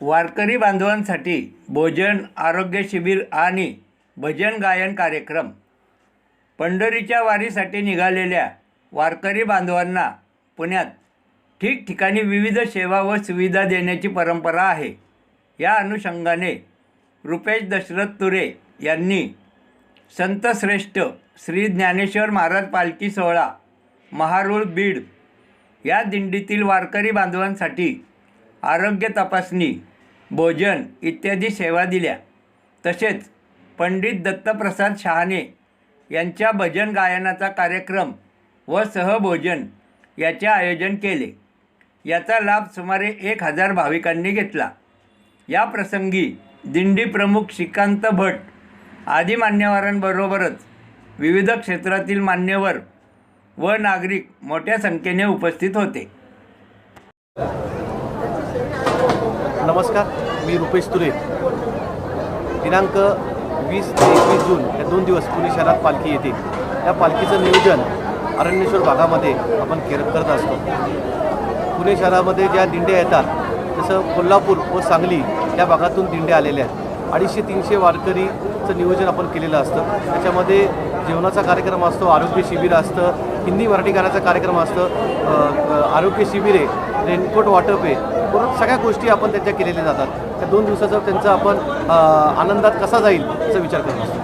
वारकरी बांधवांसाठी भोजन आरोग्य शिबिर आणि भजन गायन कार्यक्रम. पंढरीच्या वारीसाठी निघालेल्या वारकरी बांधवांना पुण्यात ठिकठिकाणी विविध सेवा व सुविधा देण्याची परंपरा आहे. या अनुषंगाने रुपेश दशरथ तुरे यांनी संतश्रेष्ठ श्री ज्ञानेश्वर महाराज पालखी सोहळा महारूळ बीड या दिंडीतील वारकरी बांधवांसाठी आरोग्य तपासणी भोजन इत्यादी सेवा दिल्या. तसेच पंडित दत्तप्रसाद शहाणे यांच्या भजन गायनाचा कार्यक्रम व सहभोजन याचे आयोजन केले. याचा लाभ सुमारे एक हजार भाविकांनी घेतला. या प्रसंगी दिंडी प्रमुख श्रीकांत भट आदी मान्यवरांबरोबरच विविध क्षेत्रातील मान्यवर व नागरिक मोठ्या संख्येने उपस्थित होते. नमस्कार मी रुपेश तुरे. दिनांक वीस ते एकवीस जून या दोन दिवस पुणे शहरात पालखी येते. या पालखीचं नियोजन अरण्येश्वर भागामध्ये आपण केर करत असतो. पुणे शहरामध्ये ज्या दिंड्या येतात जसं कोल्हापूर व सांगली या भागातून दिंड्या आलेल्या आहेत. अडीचशे तीनशे वारकरीचं नियोजन आपण केलेलं असतं. त्याच्यामध्ये जेवणाचा कार्यक्रम असतो आरोग्य शिबिर असतं हिंदी मराठी गाण्याचा कार्यक्रम असतं आरोग्य शिबिर आहे रेनकोट वाटप आहे परत सगळ्या गोष्टी आपण त्यांच्या केलेल्या जातात. त्या दोन दिवसाचा त्यांचा आपण आनंदात कसा जाईल याचा विचार करत असतो.